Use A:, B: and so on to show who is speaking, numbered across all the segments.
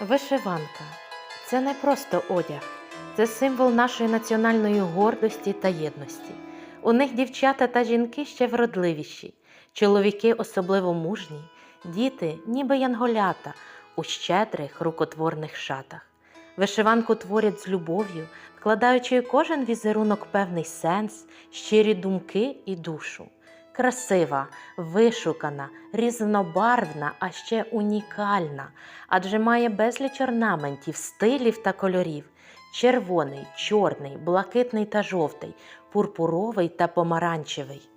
A: Вишиванка це не просто одяг, це символ нашої національної гордості та єдності. У них дівчата та жінки ще вродливіші, чоловіки особливо мужні, діти, ніби янголята, у щедрих рукотворних шатах. Вишиванку творять з любов'ю, вкладаючи кожен візерунок певний сенс, щирі думки і душу. Красива, вишукана, різнобарвна, а ще унікальна, адже має безліч орнаментів, стилів та кольорів: червоний, чорний, блакитний та жовтий, пурпуровий та помаранчевий.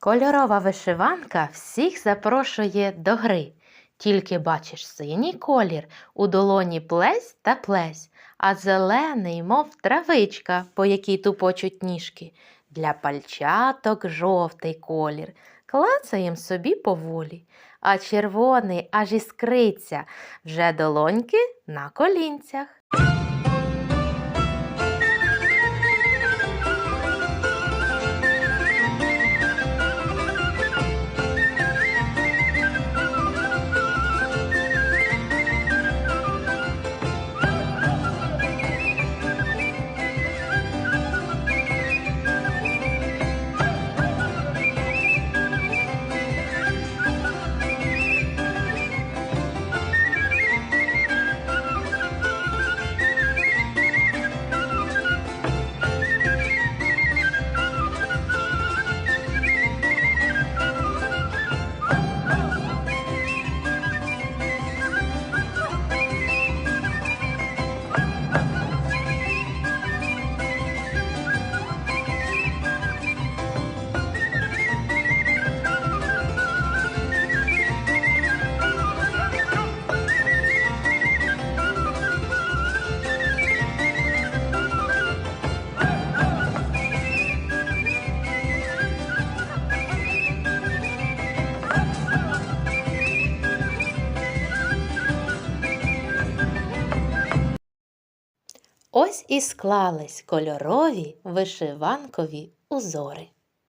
A: Кольорова вишиванка всіх запрошує до гри. Тільки бачиш синій колір, у долоні плесь та плесь, а зелений, мов травичка, по якій тупочуть ніжки. Для пальчаток жовтий колір, клацаєм собі поволі, а червоний аж іскриться, вже долоньки на колінцях. Ось і склались кольорові вишиванкові узори.